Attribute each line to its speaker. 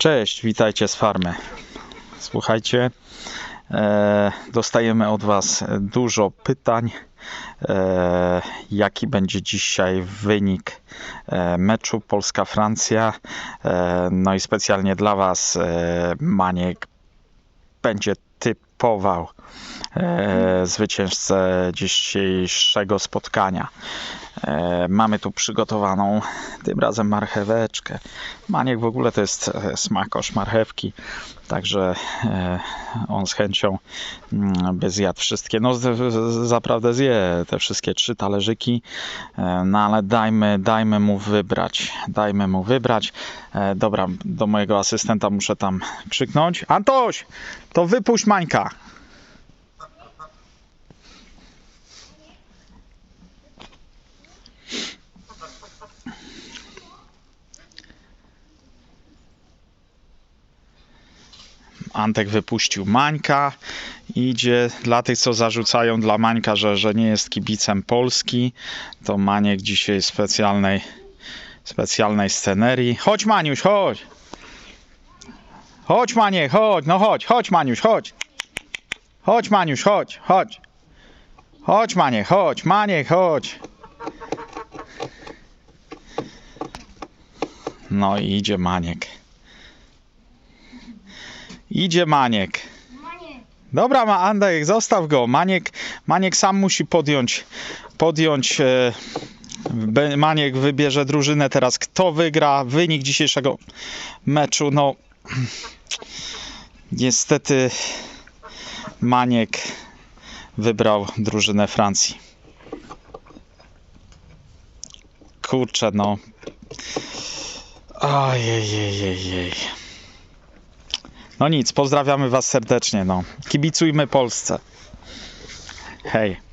Speaker 1: Cześć, witajcie z farmy. Słuchajcie, e, dostajemy od Was dużo pytań. E, jaki będzie dzisiaj wynik e, meczu Polska-Francja? No i specjalnie dla Was Maniek będzie typował e, zwycięzcę dzisiejszego spotkania. E, mamy tu przygotowaną tym razem marcheweczkę. Maniek w ogóle to jest e, smakosz marchewki, także e, on z chęcią mm, by zjadł wszystkie. No, zaprawdę zje te wszystkie trzy talerzyki, no ale dajmy, dajmy mu wybrać. Dajmy mu wybrać. Dobra, do mojego asystenta muszę tam krzyknąć. Antoś, to wypuść Mańka. Antek wypuścił Mańka. Idzie dla tych, co zarzucają dla Mańka, że, że nie jest kibicem Polski. To Maniek dzisiaj specjalnej, specjalnej scenerii. Chodź Maniuś, chodź. Chodź Maniek, chodź, no chodź, chodź Maniuś, chodź. Chodź Maniuś, chodź, chodź. Chodź Maniek, chodź, Maniek, chodź. No i idzie Maniek. Idzie Maniek. Dobra, ma Andek, zostaw go. Maniek, Maniek sam musi podjąć, podjąć. E, Maniek wybierze drużynę teraz. Kto wygra wynik dzisiejszego meczu? No, niestety Maniek wybrał drużynę Francji. Kurczę, no. Ojej. No nic, pozdrawiamy Was serdecznie. No. Kibicujmy Polsce. Hej.